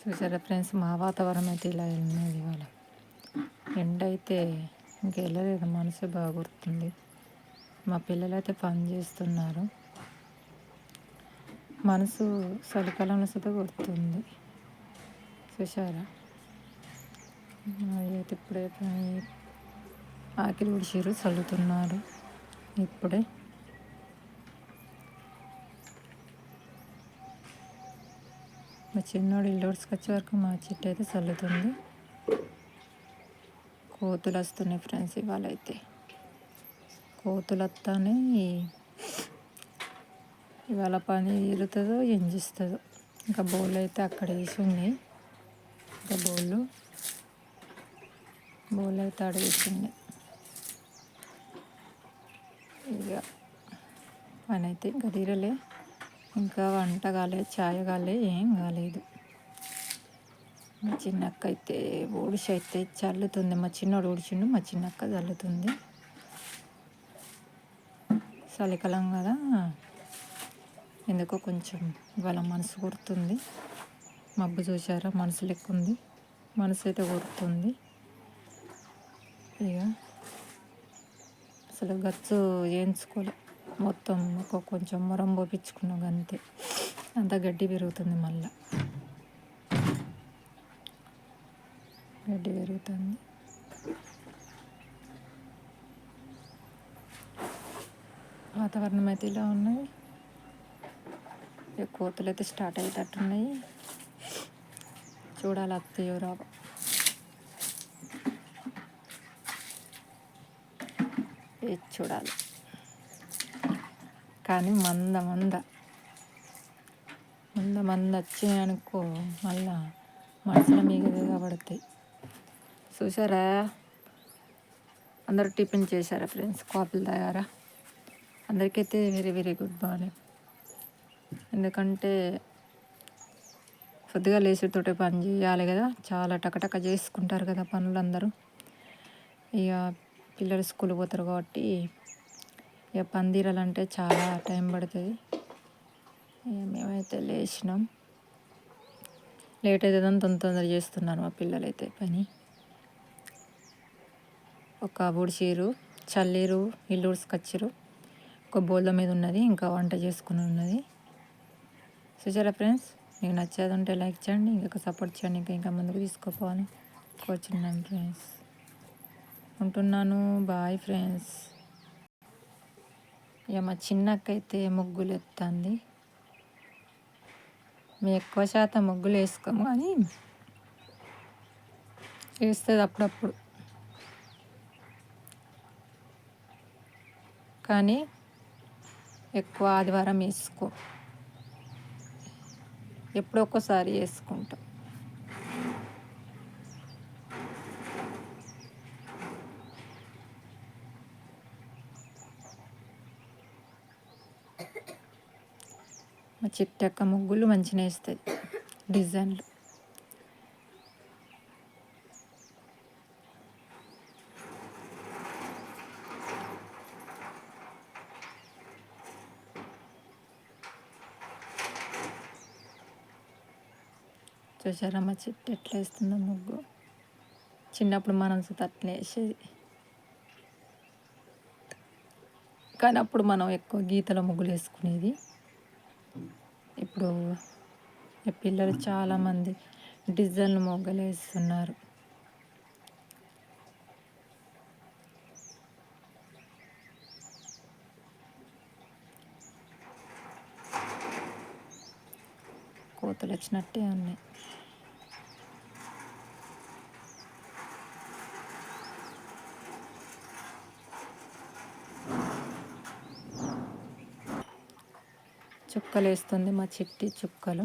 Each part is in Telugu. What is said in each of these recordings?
చూసారా ఫ్రెండ్స్? మా వాతావరణం అయితే ఇలా వెళ్ళినది ఇవాళ. ఎండ అయితే ఇంకెళ్ళలేదు మనసు బాగా గుర్తుంది మా పిల్లలు అయితే పని చేస్తున్నారు. మనసు చలికాలంలో సుతా గుర్తుంది. చూసారా అయితే ఇప్పుడే ఆకిలి ఉడిచిరు చల్లుతున్నారు. ఇప్పుడే మా చిన్నోడు ఇల్లు వచ్చే వరకు మా చెట్టు అయితే చల్లుతుంది. కోతులు వస్తున్నాయి ఫ్రెండ్స్ ఇవాళ అయితే కోతులు వస్తానే ఇవాళ పని తీరుతుందో ఎంజిస్తుందో. ఇంకా బౌల్ అయితే అక్కడ వేసి ఉన్నాయి. ఇంకా బౌళ్ళు. బౌల్ అయితే అడిగేసింది ఇక పని అయితే ఇంకా తీరలే. ఇంకా వంట కాలేదు ఛాయ్ కాలేదు ఏం కాలేదు. మా చిన్నక్క అయితే ఊడిసి అయితే చల్లుతుంది. మా చిన్నోడు ఊడిచిండు మా చిన్నక్క చల్లుతుంది. చలికాలం కదా. ఎందుకో కొంచెం ఇవాళ మనసు కొడుతుంది మబ్బు చూసారా మనసు లెక్క ఉంది మనసు అయితే కొడుతుంది ఇక అసలు గచ్చు వేయించుకోలే మొత్తం ఒక కొంచెం మొరం పోపించుకున్నాం అంతే అంత గడ్డి పెరుగుతుంది మళ్ళా. గడ్డి పెరుగుతుంది. వాతావరణం అయితే ఇలా ఉన్నాయి. కోతులు అయితే స్టార్ట్ అయ్యేటట్టున్నాయి. చూడాలి అత్తయ్యో రాబో చూడాలి. కానీ మంద మంద. మంద మంద వచ్చాయనుకో మళ్ళా మనసులో మీద పడతాయి. చూసారా అందరూ టిఫిన్ చేశారా ఫ్రెండ్స్? కాపుల తాగారా? అందరికైతే వెరీ వెరీ గుడ్ మార్నింగ్ ఎందుకంటే కొద్దిగా లేచితోటే పని చేయాలి కదా. చాలా టకటక చేసుకుంటారు కదా పనులు అందరూ ఇక పిల్లలు స్కూల్ పోతారు కాబట్టి ఇక పందిరాలంటే చాలా టైం పడుతుంది. మేమైతే లేచినాం. లేట్ అయితే తొందర తొందర చేస్తున్నారు మా పిల్లలైతే పని. ఒక ఉడిచీరు చల్లీరు ఇల్లు ఉడుచుకొచ్చిరు ఒక బోళ్ళ మీద ఉన్నది ఇంకా వంట చేసుకుని ఉన్నది. సుచారా ఫ్రెండ్స్? మీకు నచ్చేది ఉంటే లైక్ చేయండి ఇంకా సపోర్ట్ చేయండి ఇంకా ఇంకా ముందుకు తీసుకోపోవాలి. కోరుచున్నాను ఫ్రెండ్స్. ఉంటున్నాను. Bye friends. ఇక మా చిన్నక్కైతే ముగ్గులు ఎత్తుంది. మేము ఎక్కువ శాతం ముగ్గులు వేసుకోము కానీ వేస్తుంది అప్పుడప్పుడు. కానీ ఎక్కువ ఆదివారం వేసుకో. ఎప్పుడొక్కసారి వేసుకుంటాం. మా చిట్టక్క ముగ్గులు మంచిగా వేస్తాయి. డిజైన్లు. చూసారా మా చెట్టు ఎట్లా వేస్తుందో ముగ్గు? చిన్నప్పుడు మనం అట్లే వేసేది. కానీ అప్పుడు మనం ఎక్కువ గీతల ముగ్గులు వేసుకునేది. ఇప్పుడు పిల్లలు చాలామంది డిజైన్లు మొగ్గలేస్తున్నారు. కోతలు వచ్చినట్టే ఉన్నాయి. చుక్కలు వేస్తుంది మా చిట్టి చుక్కలు.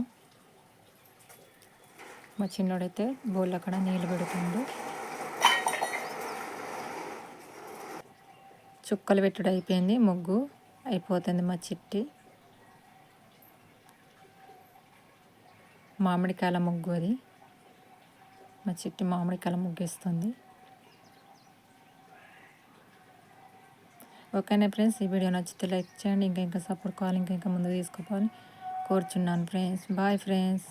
మా చిన్నోడైతే బోళ్ళు అక్కడ నీళ్ళు పెడుతుంది చుక్కలు పెట్టుడు అయిపోయింది ముగ్గు అయిపోతుంది మా చిట్టి. మామిడికాయల ముగ్గు అది. మా చిట్టి మామిడికాయల ముగ్గు వేస్తుంది ఓకేనా ఫ్రెండ్స్ ఈ వీడియో నచ్చితే లైక్ చేయండి ఇంకా ఇంకా సపోర్ట్ కావాలి ఇంకా ఇంకా ముందు తీసుకోవాలి కోరుచున్నాను ఫ్రెండ్స్. Bye friends.